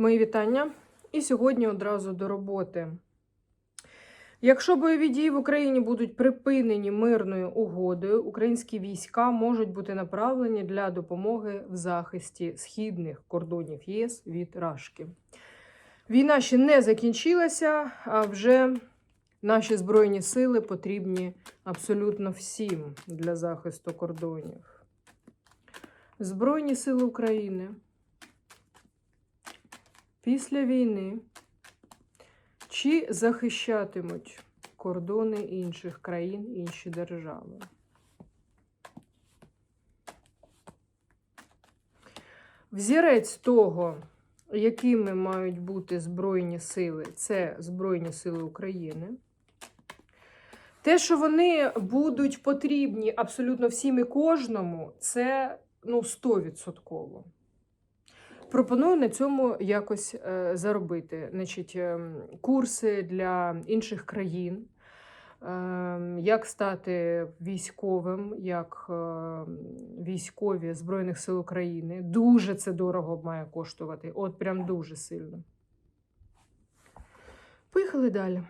Мої вітання. І сьогодні одразу до роботи. Якщо бойові дії в Україні будуть припинені мирною угодою, українські війська можуть бути направлені для допомоги в захисті східних кордонів ЄС від Рашки. Війна ще не закінчилася, а вже наші збройні сили потрібні абсолютно всім для захисту кордонів. Збройні сили України після війни чи захищатимуть кордони інших країн, інші держави. Взірець того, якими мають бути Збройні сили, це Збройні сили України. Те, що вони будуть потрібні абсолютно всім і кожному, це ну, 100%. Пропоную на цьому якось е, заробити. Значить, ем, курси для інших країн, ем, як стати військовим, як е, військові Збройних сил України. Дуже це дорого має коштувати. От прям дуже сильно. Поїхали далі.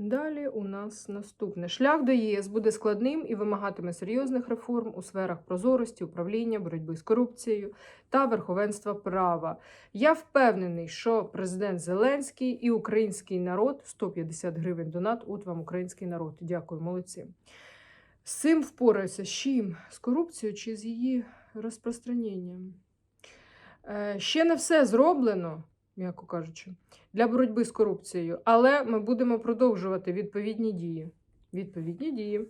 Далі у нас наступне. Шлях до ЄС буде складним і вимагатиме серйозних реформ у сферах прозорості, управління, боротьби з корупцією та верховенства права. Я впевнений, що президент Зеленський і український народ 150 гривень донат. От вам український народ. Дякую, молодці. З цим впораюся. З чим? З корупцією чи з її розпространенням? Е, Ще не все зроблено, м'яко кажучи для боротьби з корупцією, але ми будемо продовжувати відповідні дії. Відповідні дії.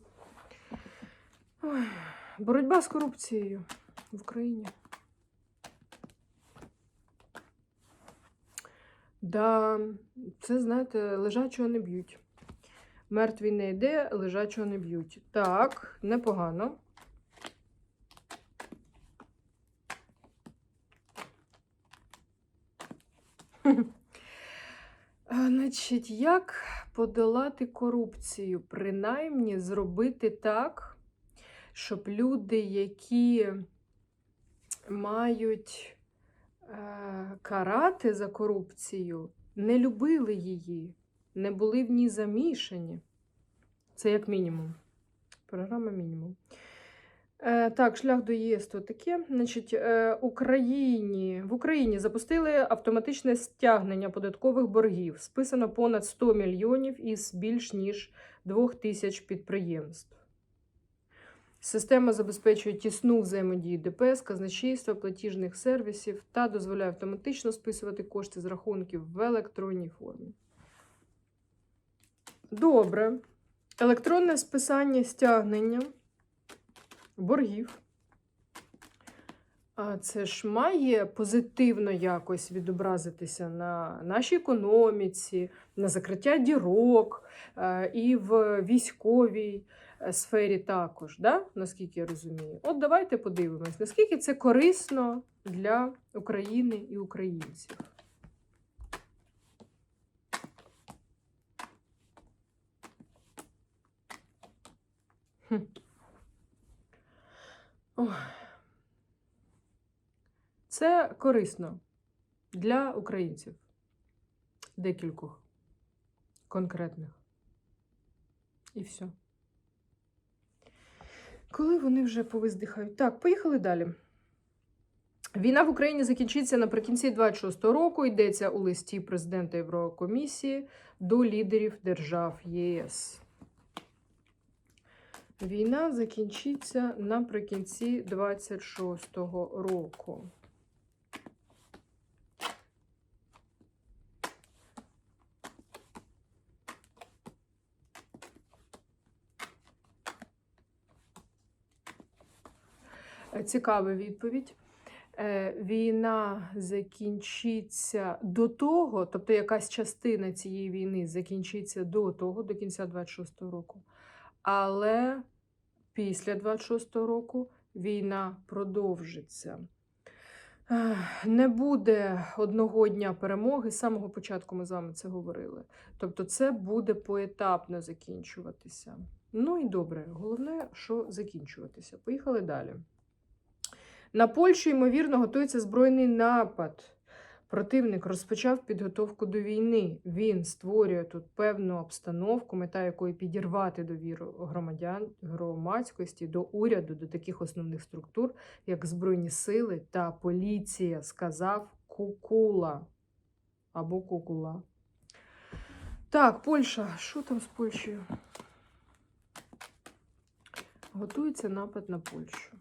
Ой, боротьба з корупцією в Україні. Да, це, знаєте, лежачого не б'ють. Мертвий не йде, лежачого не б'ють. Так, непогано. Значить, як подолати корупцію? Принаймні зробити так, щоб люди, які мають е, карати за корупцію, не любили її, не були в ній замішані. Це як мінімум. Програма мінімум. Е, так, шлях до ЄС то таке. Значить, е, Україні, в Україні запустили автоматичне стягнення податкових боргів. Списано понад 100 мільйонів із більш ніж 2 тисяч підприємств. Система забезпечує тісну взаємодію ДПС, казначейства, платіжних сервісів та дозволяє автоматично списувати кошти з рахунків в електронній формі. Добре. Електронне списання стягнення боргів. Це ж має позитивно якось відобразитися на нашій економіці, на закриття дірок е, і в військовій е, сфері також, да? наскільки я розумію. От давайте подивимось, наскільки це корисно для України і українців. Це корисно для українців. Декількох конкретних. І все. Коли вони вже повиздихають. Так, поїхали далі. Війна в Україні закінчиться наприкінці 26-го року. Йдеться у листі президента Єврокомісії до лідерів держав ЄС. Війна закінчиться наприкінці 26-го року. Цікава відповідь. Е, Війна закінчиться до того, тобто якась частина цієї війни закінчиться до того, до кінця 26-го року. Але після 26-го року війна продовжиться. Не буде одного дня перемоги. З самого початку ми з вами це говорили. Тобто, це буде поетапно закінчуватися. Ну і добре, головне, що закінчуватися. Поїхали далі. На Польщу, ймовірно, готується збройний напад. Противник розпочав підготовку до війни. Він створює тут певну обстановку, мета якої підірвати довіру громадян, громадськості до уряду, до таких основних структур, як Збройні сили та поліція, сказав Кукула або Кукула. Так, Польща. Що там з Польщею? Готується напад на Польщу.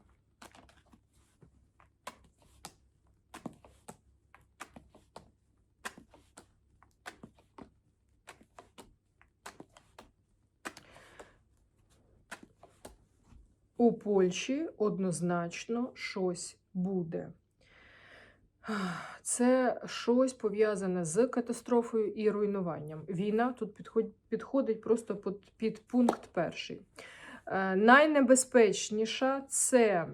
У Польщі однозначно щось буде. Це щось пов'язане з катастрофою і руйнуванням. Війна тут підходить просто під, пункт перший. Е, найнебезпечніша це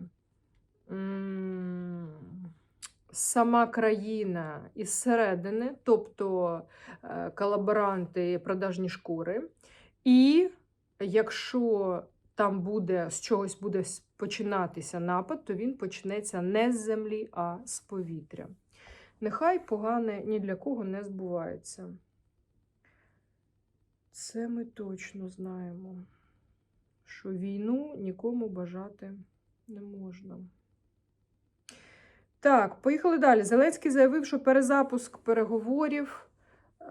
сама країна із середини, тобто е, колаборанти, продажні шкури. І якщо там буде з чогось буде починатися напад, то він почнеться не з землі, а з повітря. Нехай погане ні для кого не збувається. Це ми точно знаємо, що війну нікому бажати не можна. Так, поїхали далі. Зеленський заявив, що перезапуск переговорів е,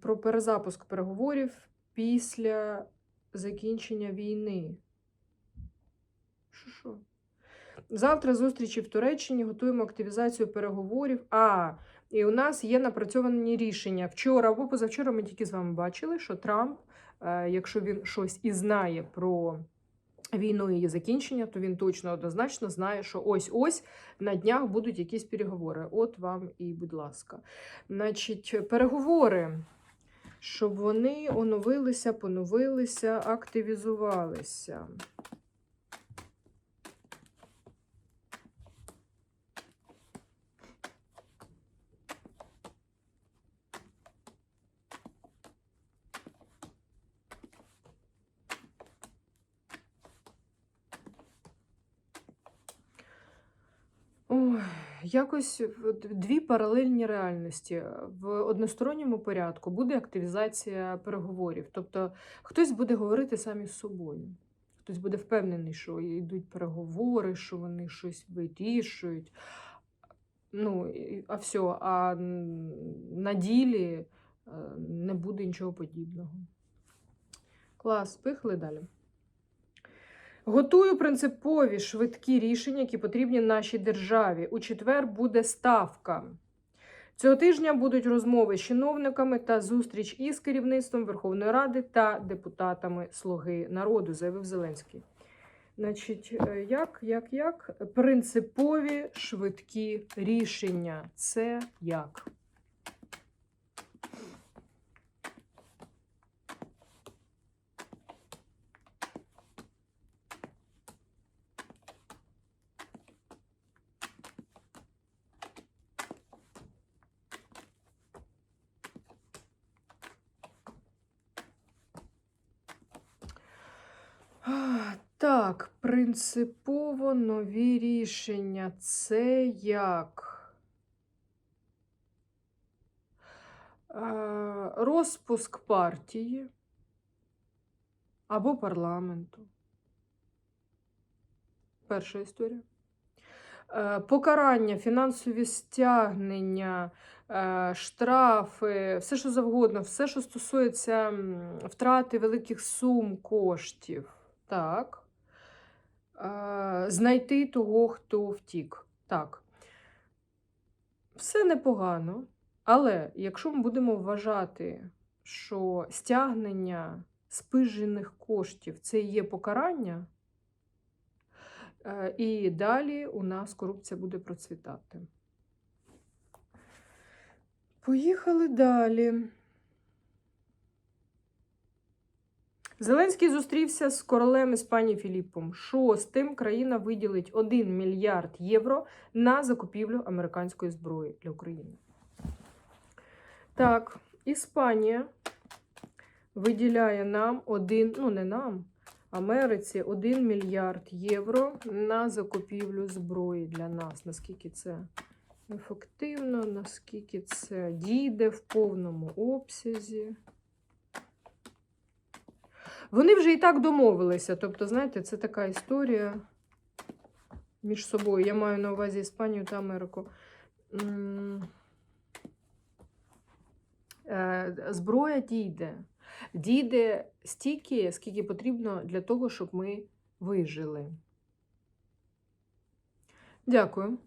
про перезапуск переговорів після закінчення війни. Що що? Завтра зустрічі в Туреччині готуємо активізацію переговорів. А, і у нас є напрацьовані рішення. Вчора або позавчора ми тільки з вами бачили, що Трамп, е, якщо він щось і знає про війну і її закінчення, то він точно однозначно знає, що ось-ось на днях будуть якісь переговори. От вам і, будь ласка. Значить, переговори щоб вони оновилися, поновилися, активізувалися. Ой, якось дві паралельні реальності. В односторонньому порядку буде активізація переговорів. Тобто хтось буде говорити самі з собою. Хтось буде впевнений, що йдуть переговори, що вони щось вирішують. Ну, а все, а на ділі е, не буде нічого подібного. Клас, пихли далі. Готую принципові швидкі рішення, які потрібні нашій державі. У четвер буде ставка. Цього тижня будуть розмови з чиновниками та зустріч із керівництвом Верховної Ради та депутатами Слуги народу, заявив Зеленський. Значить, е, як, як, як? Принципові швидкі рішення. Це як? А, Так, принципово нові рішення. Це як? Е, Розпуск партії або парламенту. Перша історія. Е, Покарання, фінансові стягнення, е, штрафи, все, що завгодно, все, що стосується втрати великих сум коштів. Так. Е, Знайти того, хто втік. Так. Все непогано. Але якщо ми будемо вважати, що стягнення спижених коштів це є покарання, е, і далі у нас корупція буде процвітати. Поїхали далі. Зеленський зустрівся з королем Іспанії Філіппом. Шостим країна виділить 1 мільярд євро на закупівлю американської зброї для України. Так, Іспанія виділяє нам один, ну не нам, Америці 1 мільярд євро на закупівлю зброї для нас. Наскільки це ефективно, наскільки це дійде в повному обсязі. Вони вже і так домовилися. Тобто, знаєте, це така історія між собою. Я маю на увазі Іспанію та Америку. Е, Зброя дійде. Дійде стільки, скільки потрібно для того, щоб ми вижили. Дякую.